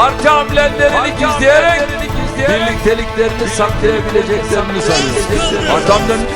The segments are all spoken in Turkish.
parti hamlelerini gizleyerek birlikteliklerini saklayabileceklerini sanıyor. Adamların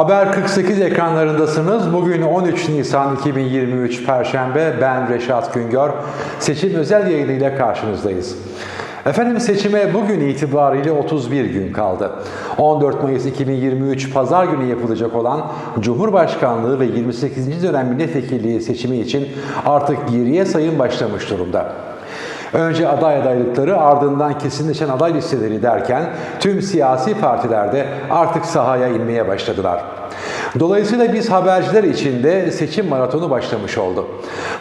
Haber 48 ekranlarındasınız. Bugün 13 Nisan 2023 Perşembe. Ben Reşat Güngör. Seçim özel yayınıyla karşınızdayız. Efendim seçime bugün itibariyle 31 gün kaldı. 14 Mayıs 2023 Pazar günü yapılacak olan Cumhurbaşkanlığı ve 28. dönem milletvekilliği seçimi için artık geriye sayım başlamış durumda. Önce aday adaylıkları ardından kesinleşen aday listeleri derken tüm siyasi partilerde artık sahaya inmeye başladılar. Dolayısıyla biz haberciler için de seçim maratonu başlamış oldu.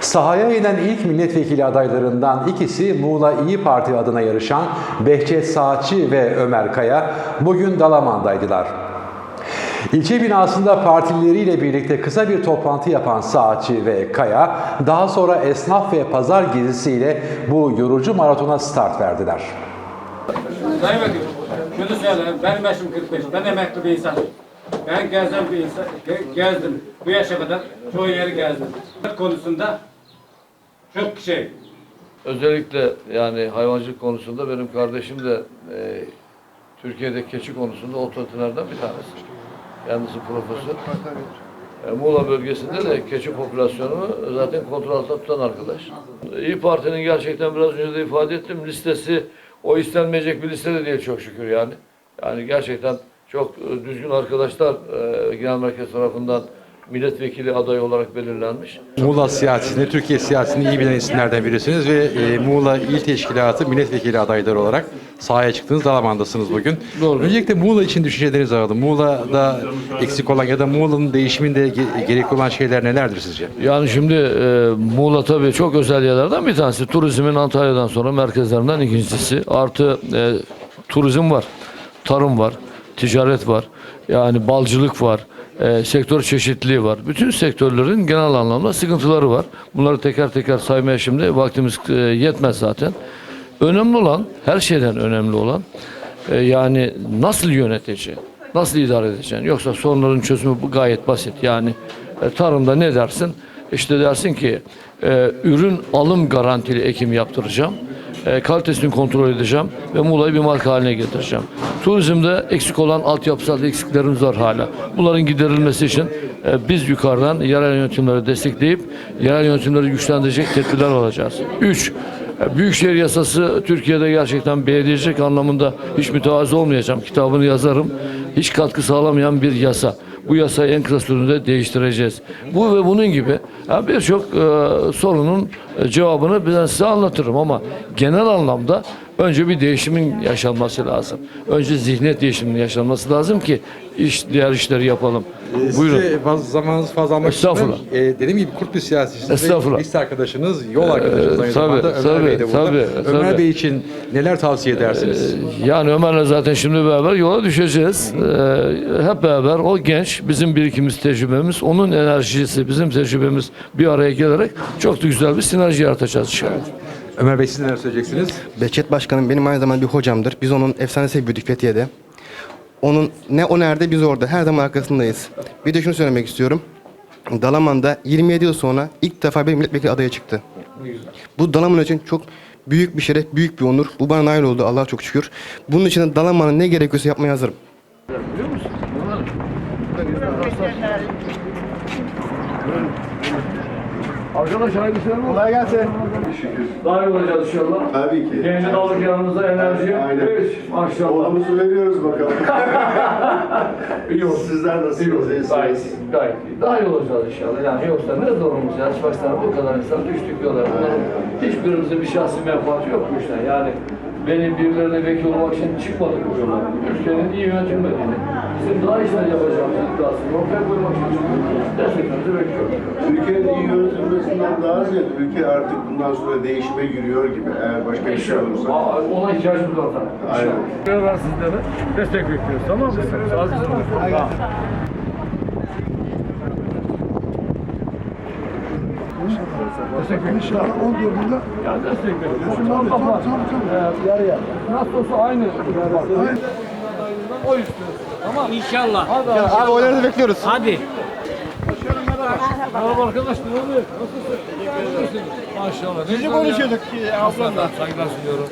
Sahaya inen ilk milletvekili adaylarından ikisi Muğla İyi Parti adına yarışan Behçet Saatçi ve Ömer Kaya bugün Dalaman'daydılar. İlçe binasında partileriyle birlikte kısa bir toplantı yapan Saatçi ve Kaya, daha sonra esnaf ve pazar gezisiyle bu yorucu maratona start verdiler. Sayın Vekilim, şunu söyleyeyim, benim yaşım 45, ben emekli bir insanım. Ben gezdim bir insan, ge- gezdim. Bu yaşa kadar çoğu yeri gezdim. konusunda çok şey, Özellikle yani hayvancılık konusunda benim kardeşim de e, Türkiye'de keçi konusunda otoritelerden bir tanesi. Kendisi profesör. E, Muğla bölgesinde de keçi popülasyonunu zaten kontrol altında tutan arkadaş. İyi Parti'nin gerçekten biraz önce de ifade ettim listesi o istenmeyecek bir liste de değil çok şükür yani. Yani gerçekten çok e, düzgün arkadaşlar e, genel merkez tarafından milletvekili adayı olarak belirlenmiş. Muğla siyasetini, Türkiye siyasetini iyi bilen isimlerden birisiniz ve e, Muğla İl Teşkilatı milletvekili adayları olarak sahaya çıktınız. Dalaman'dasınız bugün. Doğru. Öncelikle Muğla için düşüncelerinizi alalım. Muğla'da eksik olan ya da Muğla'nın değişiminde ge- gerekli olan şeyler nelerdir sizce? Yani şimdi e, Muğla tabii çok özel yerlerden bir tanesi. Turizmin Antalya'dan sonra merkezlerinden ikincisi. Artı e, turizm var, tarım var, ticaret var, yani balcılık var, e, sektör çeşitliliği var. Bütün sektörlerin genel anlamda sıkıntıları var. Bunları teker teker saymaya şimdi vaktimiz e, yetmez zaten. Önemli olan, her şeyden önemli olan e, yani nasıl yöneteceğin, nasıl idare edeceksin. Yoksa sorunların çözümü bu gayet basit. Yani e, tarımda ne dersin? İşte dersin ki e, ürün alım garantili ekim yaptıracağım. E, kalitesini kontrol edeceğim ve Muğla'yı bir marka haline getireceğim. Turizmde eksik olan altyapısal eksiklerimiz var hala. Bunların giderilmesi için e, biz yukarıdan yerel yönetimleri destekleyip yerel yönetimleri güçlendirecek tedbirler alacağız. Üç, e, Büyükşehir yasası Türkiye'de gerçekten belediyecilik anlamında hiç mütevazı olmayacağım. Kitabını yazarım. Hiç katkı sağlamayan bir yasa. Bu yasayı en kısa sürede değiştireceğiz. Bu ve bunun gibi birçok e, sorunun e, cevabını ben size anlatırım ama genel anlamda önce bir değişimin yaşanması lazım. Önce zihniyet değişiminin yaşanması lazım ki iş diğer işleri yapalım. Buyurun. Size zamanınızı fazla almak Estağfurullah. istemem. E, dediğim gibi kurt bir siyasetçisiniz. Estağfurullah. Liste arkadaşınız, yol arkadaşınız aynı tabii, zamanda Ömer tabii, Bey de burada. tabii, Ömer tabii. Bey için neler tavsiye edersiniz? Yani Ömer'le zaten şimdi beraber yola düşeceğiz. Ee, hep beraber o genç, bizim birikimimiz, tecrübemiz, onun enerjisi, bizim tecrübemiz bir araya gelerek çok da güzel bir sinerji yaratacağız inşallah. Ömer Bey siz neler söyleyeceksiniz? Behçet Başkanım benim aynı zamanda bir hocamdır. Biz onun efsanesi büyüdük Fethiye'de. Onun ne o nerede biz orada her zaman arkasındayız. Bir de şunu söylemek istiyorum. Dalaman'da 27 yıl sonra ilk defa bir milletvekili adaya çıktı. Bu Dalaman için çok büyük bir şeref, büyük bir onur. Bu bana nail oldu Allah'a çok şükür. Bunun için de Dalaman'ın ne gerekiyorsa yapmaya hazırım. Biliyor musun? Arkadaş hayırlı işler Kolay gelsin. Daha iyi olacağız inşallah. Tabii ki. Genci aldık yanımıza enerji. Aynen. Hiç maşallah. Oğlumuzu veriyoruz bakalım. İyi olsun. Sizler İyi nasılsınız? olsun. İyisiniz. Gayet, gayet iyi. Daha iyi olacağız inşallah. Yani yoksa ne zorumuz ya. Baksana bu kadar insan düştük yola. Bunların hiçbirimizin bir şahsi menfaati yok bu işten. Yani benim birilerine vekil olmak için çıkmadık bu yola. Ülkenin iyi yönetilmediğini, bizim daha işler yapacağımızı iddiasını ortaya koymak için. Desteklerinizi bekliyorum. Türkiye'nin iyi yönetilmesinden daha ziyade ülke artık bundan sonra değişime giriyor gibi. Eğer başka bir şey olursa. Aa, ona ihtiyacımız var tabii. Aynen. Beraber sizlere destek bekliyoruz. Tamam mı? Az bizim de. Tamam. İnşallah 14'ünde Ya destek veriyoruz. Tabii, tabii, tabii. Yarı yarı. Nasıl olsa aynı. O istiyorsun. Tamam. İnşallah. Hadi abi. Abi oylarınızı bekliyoruz. Hadi. Merhaba arkadaş ne oluyor? Nasılsın? Nasılsın? Maşallah. Sizi konuşuyorduk. Ablamdan saygılar sunuyorum.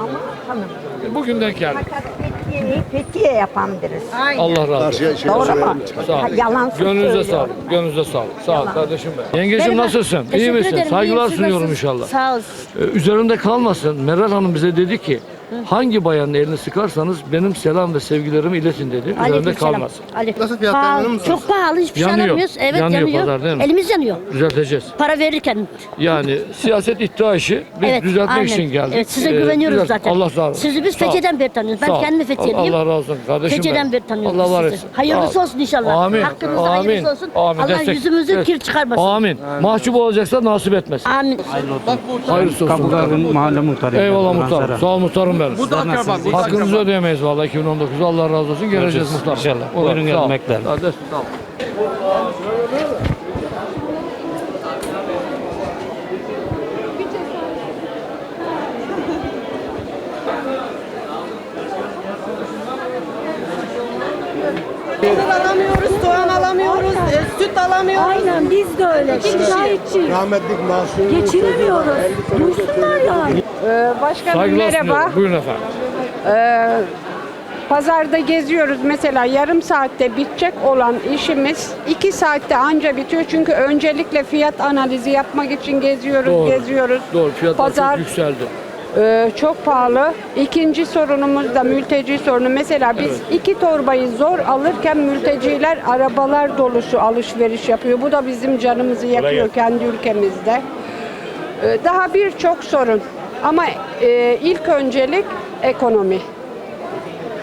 Ama hanım. E, Bugün denk geldik. Fakat Fethiye'yi Fethiye yapan birisi. Allah razı olsun. Doğru mu? Sağ ol. Yalan Gönlünüze sağlık. Gönlünüze sağlık. Sağ ol kardeşim benim. Yengeciğim Merhaba. nasılsın? İyi Teşekkür misin? ederim, Saygılar iyiyim. Siz sunuyorum nasılsınız? inşallah. Sağ ol. Ee, üzerinde kalmasın. Meral Hanım bize dedi ki hangi bayanın elini sıkarsanız benim selam ve sevgilerimi iletin dedi. Üzerinde Aleykümselam. kalmasın. Aleyküm. Nasıl fiyatlar, memnun musunuz? Çok pahalı hiçbir şey Yanıyor. alamıyoruz. Evet Yanıyor yanıyor. pazar, değil mi? Elimiz yanıyor. Düzelteceğiz. Para verirken. Yani siyaset iddia işi. Biz evet, düzeltmek aynen. için geldik. Evet size Ee, güveniyoruz düzelt- zaten. Allah razı olsun. Sizi biz Sağ ol. Fethiye'den beri tanıyoruz. Ben Sağ ol. kendimi Fethiye'liyim. Allah razı olsun kardeşim Fethiye'den beri tanıyorum Allah var sizi. etsin. Hayırlısı Sağ ol. olsun inşallah. Amin. Hakkınızda Amin. hayırlısı olsun. Amin. Allah Destek- yüzümüzü Evet. kir çıkarmasın. Amin. Mahcup olacaksa nasip etmesin. Amin. Hayırlısı olsun. Kapıların mahalle muhtarı. Eyvallah muhtarım. Sağ ol muhtarım benim. Bu da akraba. Bu da Hakkınızı ödeyemeyiz vallahi 2019'da. Allah razı olsun. Geleceğiz muhtarım. İnşallah. Ulan, Buyurun sağ ol. gelmekler. Hadi, sağ ol. alamıyoruz, soğan alamıyoruz, e, süt alamıyoruz. Aynen biz de öyle. Şikayetçiyiz. Rahmetlik Mahsun Geçinemiyoruz. Duysunlar yani. Ee, başkanım Saygılar merhaba. sunuyorum. Buyurun efendim. Ee, pazarda geziyoruz mesela yarım saatte bitecek olan işimiz iki saatte anca bitiyor. Çünkü öncelikle fiyat analizi yapmak için geziyoruz, Doğru. geziyoruz. Doğru. Fiyatlar Pazar çok yükseldi. e, çok pahalı. İkinci sorunumuz da mülteci sorunu. Mesela biz iki torbayı zor alırken mülteciler arabalar dolusu alışveriş yapıyor. Bu da bizim canımızı yakıyor kendi ülkemizde. Ee, Daha birçok sorun. Ama e, ilk öncelik ekonomi.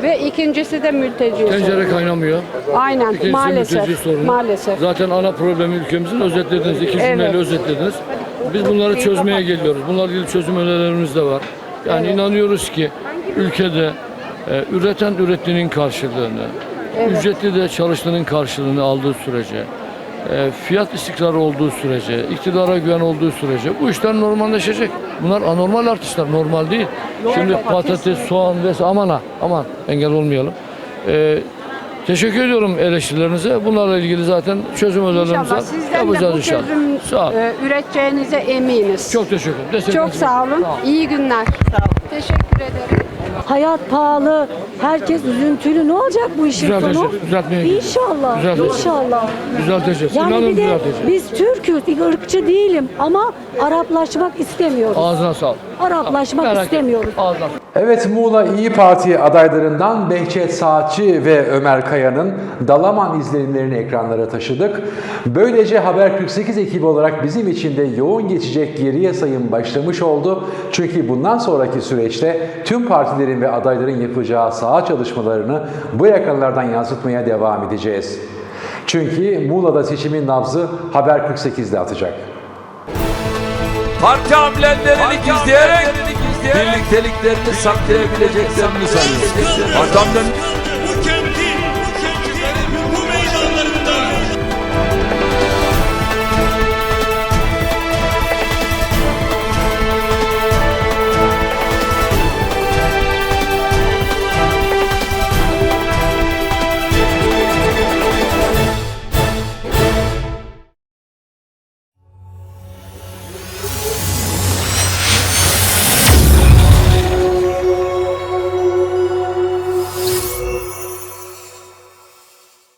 Ve ikincisi de mülteci sorunu. Tencere kaynamıyor. Aynen İkincisi maalesef. sorunu. Maalesef. Zaten ana problemi ülkemizin özetlediniz. iki cümleyle Evet. özetlediniz. Biz bunları çözmeye geliyoruz. Bunlarla ilgili çözüm önerilerimiz de var. Yani inanıyoruz ki ülkede e, üreten ürettiğinin karşılığını, ücretli de çalıştığının karşılığını aldığı sürece, e, fiyat istikrarı olduğu sürece, iktidara güven olduğu sürece bu işler normalleşecek. Bunlar anormal artışlar, normal değil. Şimdi patates, soğan vesaire aman ha, aman engel olmayalım. E, teşekkür ediyorum eleştirilerinize. Bunlarla ilgili zaten çözüm önerilerimiz var. sizden de bu inşallah. çözüm Sağ e, üreteceğinize eminiz. Çok teşekkür ederim. Çok Destekleriniz için. sağ olun. İyi günler. Teşekkür ederim. Hayat pahalı, herkes üzüntülü. Ne olacak bu işin Düzelteceğiz, sonu? düzeltmeye. İnşallah, Düzelteceğiz. inşallah. Düzelteceğiz. Yani İnanın bir de düzelteceğiz. biz Türk'üz, ırkçı değilim ama Araplaşmak istemiyoruz. Ağzına sağlık. Araplaşmak Merak istemiyoruz. Ağzına Evet Muğla İyi Parti adaylarından Behçet Saatçi ve Ömer Kaya'nın Dalaman izlenimlerini ekranlara taşıdık. Böylece Haber 48 ekibi olarak bizim için de yoğun geçecek geriye sayım başlamış oldu. Çünkü bundan sonraki süreçte tüm partilerin ve adayların yapacağı saha çalışmalarını bu ekranlardan yansıtmaya devam edeceğiz. Çünkü Muğla'da seçimin nabzı Haber 48'de atacak. Parti hamlelerini gizleyerek birlikteliklerini saklayabileceklerini sanıyor. Adamların